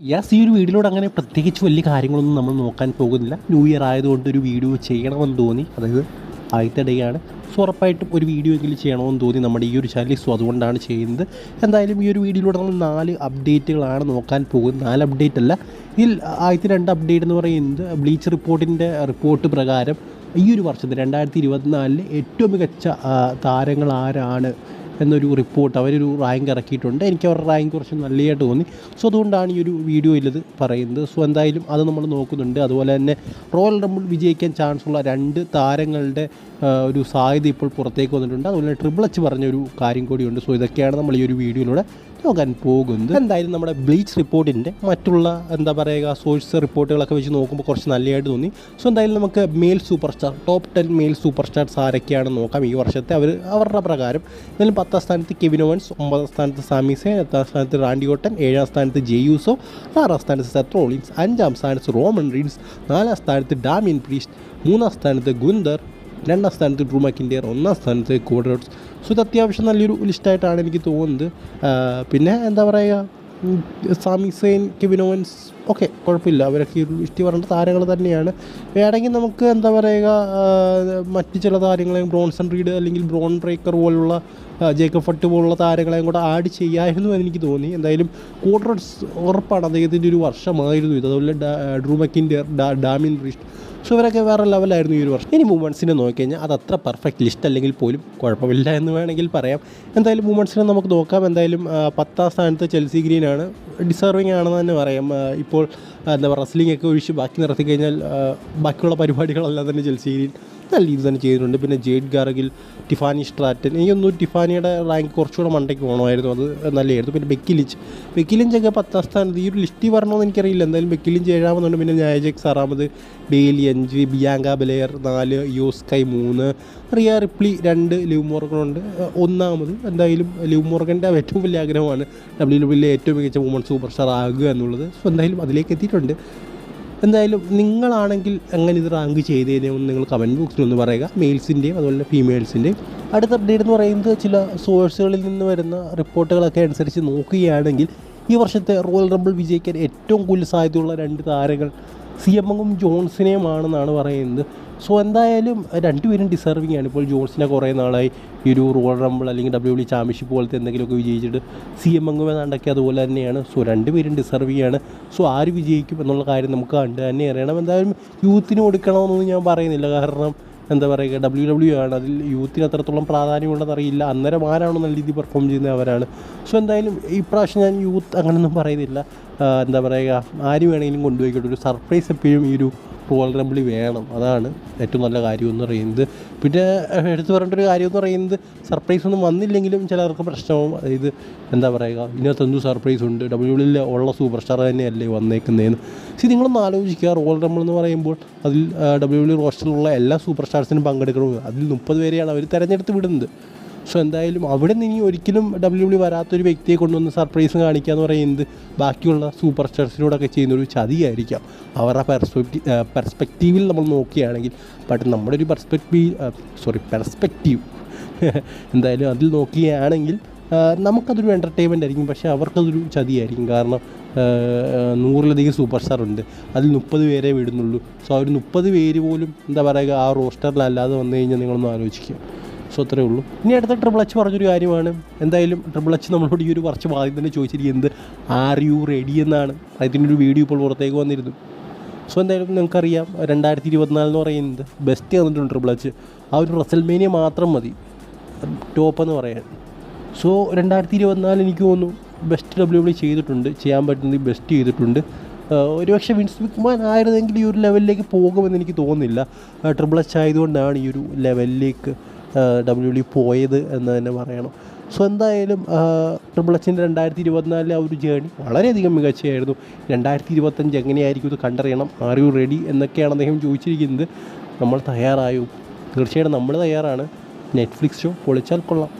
Yes ഈ ഒരു വീഡിയോയിലൂടെ അങ്ങനെ പ്രത്യേകിച്ച് വലിയ കാര്യങ്ങളൊന്നും നമ്മൾ നോക്കാൻ പോകുന്നില്ല. ന്യൂ ഇയർ ആയതുകൊണ്ട് ഒരു വീഡിയോ ചെയ്യണമെന്ന് തോന്നി. അതായത് ആദ്യത്തെ ഡേ ആണ്. സോ ഉറപ്പായിട്ടും ഒരു വീഡിയോ എങ്കിലും ചെയ്യണമെന്ന് തോന്നി നമ്മുടെ ഈ ഒരു ചാനൽ സോ അതുകൊണ്ടാണ് ചെയ്യുന്നത്. എന്തായാലും ഈ ഒരു വീഡിയോയിലൂടെ നമ്മൾ നാല് അപ്ഡേറ്റുകളാണ് നോക്കാൻ പോകുന്നത്. നാല് അപ്ഡേറ്റ് അല്ല. ഇതിൽ ആദ്യത്തെ രണ്ട് അപ്ഡേറ്റ് എന്ന് പറയുന്നത് ബ്ലീച്ച് റിപ്പോർട്ടിന്റെ റിപ്പോർട്ട് പ്രകാരം ഈ ഒരു വർഷത്തിൽ രണ്ടായിരത്തി ഇരുപത്തിനാലിൽ ഏറ്റവും മികച്ച താരങ്ങൾ ആരാണ്? എന്നൊരു റിപ്പോർട്ട് അവരൊരു റാങ്ക് ഇറക്കിയിട്ടുണ്ട്. എനിക്ക് അവരുടെ റാങ്ക് കുറച്ച് നല്ലതായിട്ട് തോന്നി. സോ അതുകൊണ്ടാണ് ഈ ഒരു വീഡിയോയിൽ ഇത് പറയുന്നത്. സോ എന്തായാലും അത് നമ്മൾ നോക്കുന്നുണ്ട്. അതുപോലെ തന്നെ റോയൽ റംബിൾ വിജയിക്കാൻ ചാൻസ് ഉള്ള രണ്ട് താരങ്ങളുടെ ഒരു സാധ്യത ഇപ്പോൾ പുറത്തേക്ക് വന്നിട്ടുണ്ട്. അതുപോലെ ട്രിപ്പിൾ എച്ച് പറഞ്ഞൊരു കാര്യം കൂടിയുണ്ട്. സോ ഇതൊക്കെയാണ് നമ്മൾ ഈ ഒരു വീഡിയോയിലൂടെ നോക്കാൻ പോകുന്നത് എന്തായാലും നമ്മുടെ ബ്ലീച്ച് റിപ്പോർട്ടിന്റെ മറ്റുള്ള എന്താ പറയുക സോഴ്സ് റിപ്പോർട്ടുകളൊക്കെ വെച്ച് നോക്കുമ്പോൾ കുറച്ച് നല്ലതായിട്ട് തോന്നി. സോ എന്തായാലും നമുക്ക് male super star top ten male super stars ആരൊക്കെയാണെന്ന് നോക്കാം. ഈ വർഷത്തെ അവർ അവരുടെ പ്രകാരം എന്നാലും പത്താം സ്ഥാനത്ത് കെവിൻ ഓവൻസ് ഒമ്പതാം സ്ഥാനത്ത് സാമിസെ എട്ടാം സ്ഥാനത്ത് റാൻഡി ഓട്ടൻ ഏഴാം സ്ഥാനത്ത് ജെയ്യൂസോ ആറാം സ്ഥാനത്ത് സെത്രോളിൻസ് അഞ്ചാം സ്ഥാനത്ത് റോമൻ റീൻസ് നാലാം സ്ഥാനത്ത് ഡാമിൻ പ്രീസ്റ്റ് മൂന്നാം സ്ഥാനത്ത് ഗുന്ദർ രണ്ടാം സ്ഥാനത്ത് ഡ്രൂ മക്കിന്റെയർ ഒന്നാം സ്ഥാനത്ത് കോഡ്രോഡ്സ്. സോ ഇത് അത്യാവശ്യം നല്ലൊരു ലിസ്റ്റായിട്ടാണ് എനിക്ക് തോന്നുന്നത്. പിന്നെ എന്താ പറയുക? സാമി സെയിൻ കെവിനോവൻസ് ഓക്കെ കുഴപ്പമില്ല. അവരൊക്കെ ഒരു ഇഷ്ടി പറഞ്ഞ താരങ്ങൾ തന്നെയാണ്. വേണമെങ്കിൽ നമുക്ക് എന്താ പറയുക? മറ്റ് ചില താരങ്ങളെ ബ്രോൺസൺ റീഡ് അല്ലെങ്കിൽ ബ്രോൺ ബ്രേക്കർ പോലുള്ള ജേക്കബ് ഫട്ട് പോലുള്ള താരങ്ങളെയും കൂടെ ആഡ് ചെയ്യായിരുന്നു എന്ന് എനിക്ക് തോന്നി. എന്തായാലും കോഡ്രോഡ്സ് ഉറപ്പാണ് അദ്ദേഹത്തിന്റെ ഒരു വർഷമായിരുന്നു ഇത്. അതുപോലെ Drew McIntyre Drew McIntyre Damian Priest so ഇവരൊക്കെ വേറെ ലെവലായിരുന്നു ഈ ഒരു വർഷം. ഇനി മൂമെൻസിനെ നോക്കിക്കഴിഞ്ഞാൽ അത് അത്ര പെർഫെക്റ്റ് ലിസ്റ്റ് അല്ലെങ്കിൽ പോലും കുഴപ്പമില്ല എന്ന് വേണമെങ്കിൽ പറയാം. എന്തായാലും മൂമെൻസിനെ നമുക്ക് നോക്കാം. എന്തായാലും പത്താം സ്ഥാനത്ത് ചെൽസി ഗ്രീനാണ് ഡിസർവിങ് ആണെന്ന് തന്നെ പറയാം. ഇപ്പോൾ എന്താ പറയുക റസ്ലിംഗ് ഒക്കെ ഒഴിച്ച് ബാക്കി നിർത്തി കഴിഞ്ഞാൽ ബാക്കിയുള്ള പരിപാടികളെല്ലാം തന്നെ ചെൽസി ഗ്രീൻ നല്ല രീതിയിൽ തന്നെ ചെയ്തിട്ടുണ്ട്. പിന്നെ ജെയ്ഡ് ഗാർഗിൽ ടിഫാനി സ്ട്രാറ്റൻ എനിക്കൊന്നും ടിഫാനിയുടെ റാങ്ക് കുറച്ചുകൂടെ മണ്ടയ്ക്ക് പോകണമായിരുന്നു അത് നല്ലതായിരുന്നു. പിന്നെ ബെക്കിലിച്ച് ബെക്കിലിഞ്ചൊക്കെ പത്താം സ്ഥാനത്ത്. ഈ ഒരു ലിസ്റ്റിൽ വരണമെന്ന് എനിക്കറിയില്ല. എന്തായാലും ബെക്കിലിഞ്ച് ഏഴാമതുണ്ട്. പിന്നെ ഞായജക്സ് ആറാമത് ബെയിലി അഞ്ച് ബിയാങ്ക ബലെയർ നാല് യോസ്കൈ മൂന്ന് റിയ റിപ്ലി രണ്ട് ലിവ് മോർഗനുണ്ട് ഒന്നാമത് എന്തായാലും ലിവ് മോർഗന്റെ ഏറ്റവും വലിയ ആഗ്രഹമാണ്. ഡബ്ല്യു ഡബ്ല്യൂയിലെ ഏറ്റവും മികച്ച വുമൺ സൂപ്പർ സ്റ്റാർ ആകുക എന്നുള്ളത്. സോ എന്തായാലും അതിലേക്ക് എത്തിയിട്ടുണ്ട്. എന്തായാലും നിങ്ങളാണെങ്കിൽ എങ്ങനെ ഇത് റാങ്ക് ചെയ്തേനെ ഒന്ന് നിങ്ങൾ കമന്റ് ബോക്സിൽ ഒന്ന് പറയുക. മെയിൽസിന്റെയും അതുപോലെ ഫീമെയിൽസിന്റെയും അടുത്ത അപ്ഡേറ്റ് എന്ന് പറയുന്നത് ചില സോഴ്സുകളിൽ നിന്ന് വരുന്ന റിപ്പോർട്ടുകളൊക്കെ അനുസരിച്ച് നോക്കുകയാണെങ്കിൽ ഈ വർഷത്തെ റോയൽ റംബിൾ വിജയിക്കാൻ ഏറ്റവും കൂടുതൽ സാധ്യതയുള്ള രണ്ട് താരങ്ങൾ സി എമ്മും ജോൺസിനെയുമാണെന്നാണ് പറയുന്നത്. സോ എന്തായാലും രണ്ടുപേരും ഡിസർവിങ് ആണ്. ഇപ്പോൾ ജോൺസിനെ കുറേ നാളായി ഈ ഒരു റോയൽ റംബിൾ അല്ലെങ്കിൽ ഡബ്ല്യു ഡി ചാമ്പ്യൻഷിപ്പ് പോലത്തെ എന്തെങ്കിലുമൊക്കെ വിജയിച്ചിട്ട് സി എം എങ്ങും ഏതാണ്ടൊക്കെ അതുപോലെ തന്നെയാണ്. സോ രണ്ടുപേരും ഡിസർവിങ് ആണ്. സോ ആര് വിജയിക്കും എന്നുള്ള കാര്യം നമുക്ക് കണ്ട് തന്നെ അറിയണം. എന്തായാലും യൂത്തിന് കൊടുക്കണമെന്നൊന്നും ഞാൻ പറയുന്നില്ല. കാരണം എന്താ പറയുക ഡബ്ല്യു ഡബ്ല്യു ആണ്. അതിൽ യൂത്തിന് അത്രത്തോളം പ്രാധാന്യമുണ്ടെന്നറിയില്ല അന്നേരം ആരാണോ നല്ല രീതിയിൽ പെർഫോം ചെയ്യുന്നത് അവരാണ്. സോ എന്തായാലും ഈ പ്രാവശ്യം ഞാൻ യൂത്ത് അങ്ങനെയൊന്നും പറയുന്നില്ല. എന്താ പറയുക ആര് വേണമെങ്കിലും കൊണ്ടുപോയിക്കോട്ടെ. ഒരു സർപ്രൈസ് എപ്പോഴും ഈ ഒരു റോയൽ റംബിളി വേണം. അതാണ് ഏറ്റവും നല്ല കാര്യം എന്ന് പറയുന്നത്. പിന്നെ എടുത്തു പറയേണ്ട ഒരു കാര്യം എന്ന് പറയുന്നത് സർപ്രൈസ് ഒന്നും വന്നില്ലെങ്കിലും ചിലർക്ക് പ്രശ്നവും അതായത് എന്താ പറയുക ഇതിനകത്ത് സർപ്രൈസ് ഉണ്ട്? ഡബ്ല്യുള്ളിൽ ഉള്ള സൂപ്പർ സ്റ്റാർ തന്നെയല്ലേ വന്നേക്കുന്നതെന്ന്. സി നിങ്ങളൊന്ന് ആലോചിക്കുക. റോൾ റംബിൾ എന്ന് പറയുമ്പോൾ അതിൽ ഡബ്ല്യു റോസ്റ്ററിലുള്ള എല്ലാ സൂപ്പർ സ്റ്റാർസിനും പങ്കെടുക്കണം അതിൽ മുപ്പത് പേരെയാണ് അവർ തിരഞ്ഞെടുത്ത് വിടുന്നത്. സോ എന്തായാലും അവിടെ നിന്ന് ഇനി ഒരിക്കലും ഡബ്ല്യു ഡബ്ല്യു വരാത്തൊരു വ്യക്തിയെ കൊണ്ടുവന്ന് സർപ്രൈസ് കാണിക്കുക എന്ന് പറയുന്നത് ബാക്കിയുള്ള സൂപ്പർ സ്റ്റാർസിനോടൊക്കെ ചെയ്യുന്ന ഒരു ചതിയായിരിക്കാം അവരുടെ പെർസ്പെക്റ്റീവ് പെർസ്പെക്റ്റീവിൽ നമ്മൾ നോക്കുകയാണെങ്കിൽ. ബട്ട് നമ്മുടെ ഒരു പെർസ്പെക്റ്റീവ് സോറി പെർസ്പെക്റ്റീവ് എന്തായാലും അതിൽ നോക്കുകയാണെങ്കിൽ നമുക്കതൊരു എന്റർടൈൻമെന്റ് ആയിരിക്കും. പക്ഷേ അവർക്കതൊരു ചതിയായിരിക്കും. കാരണം നൂറിലധികം സൂപ്പർ സ്റ്റാർ ഉണ്ട്. അതിൽ മുപ്പത് പേരെ വിടുന്നുള്ളൂ. സോ ആ ഒരു മുപ്പത് പേര് പോലും എന്താ പറയുക ആ റോസ്റ്ററിലല്ലാതെ വന്നു കഴിഞ്ഞാൽ നിങ്ങളൊന്ന് ആലോചിക്കുക. സോ അത്രേ ഉള്ളൂ. ഇനി അടുത്ത ട്രിപ്പിൾ എച്ച് പറഞ്ഞൊരു കാര്യമാണ്. എന്തായാലും ട്രിപ്പിൾ എച്ച് നമ്മളോട് ഈ ഒരു കുറച്ച് ആദ്യം തന്നെ ചോദിച്ചിരിക്കുന്നത് ആർ യു റെഡി എന്നാണ്. അതിന്റെ ഒരു വീഡിയോ ഇപ്പോൾ പുറത്തേക്ക് വന്നിരുന്നു. സോ എന്തായാലും നിങ്ങൾക്കറിയാം രണ്ടായിരത്തി ഇരുപത്തിനാല് എന്ന് പറയുന്നത് ബെസ്റ്റ് തന്നിട്ടുണ്ട് ട്രിപ്പിൾ എച്ച് ആ ഒരു റസൽമേനിയ മാത്രം മതി. ടോപ്പ് എന്ന് പറയാൻ. സോ രണ്ടായിരത്തി ഇരുപത്തിനാല് എനിക്ക് തോന്നുന്നു ബെസ്റ്റ് ഡബ്ല്യു ഡബ്ല്യു ചെയ്തിട്ടുണ്ട്. ചെയ്യാൻ പറ്റുന്നത് ബെസ്റ്റ് ചെയ്തിട്ടുണ്ട്. ഒരു ഒരുപക്ഷെ വിൻസ് വിക്മാൻ ആയിരുന്നെങ്കിൽ ഈ ഒരു ലെവലിലേക്ക് പോകുമെന്ന് എനിക്ക് തോന്നുന്നില്ല. ട്രിപ്പിൾ എച്ച് ആയതുകൊണ്ടാണ് ഈ ഒരു ലെവലിലേക്ക് ഡബ്ല്യു ഡി പോയത് എന്ന് തന്നെ പറയണം. സോ എന്തായാലും ട്രിപ്പിൾ എച്ചിന്റെ രണ്ടായിരത്തി ഇരുപത്തിനാലിലെ ആ ഒരു ജേണി വളരെയധികം മികച്ചയായിരുന്നു. രണ്ടായിരത്തി ഇരുപത്തഞ്ച് എങ്ങനെയായിരിക്കും ഇത് കണ്ടറിയണം? ആർ യു റെഡി എന്നൊക്കെയാണ് അദ്ദേഹം ചോദിച്ചിരിക്കുന്നത്. നമ്മൾ തയ്യാറായോ? തീർച്ചയായിട്ടും നമ്മൾ തയ്യാറാണ്. നെറ്റ്ഫ്ലിക്സ് ഷോ പൊളിച്ചാൽ കൊള്ളാം.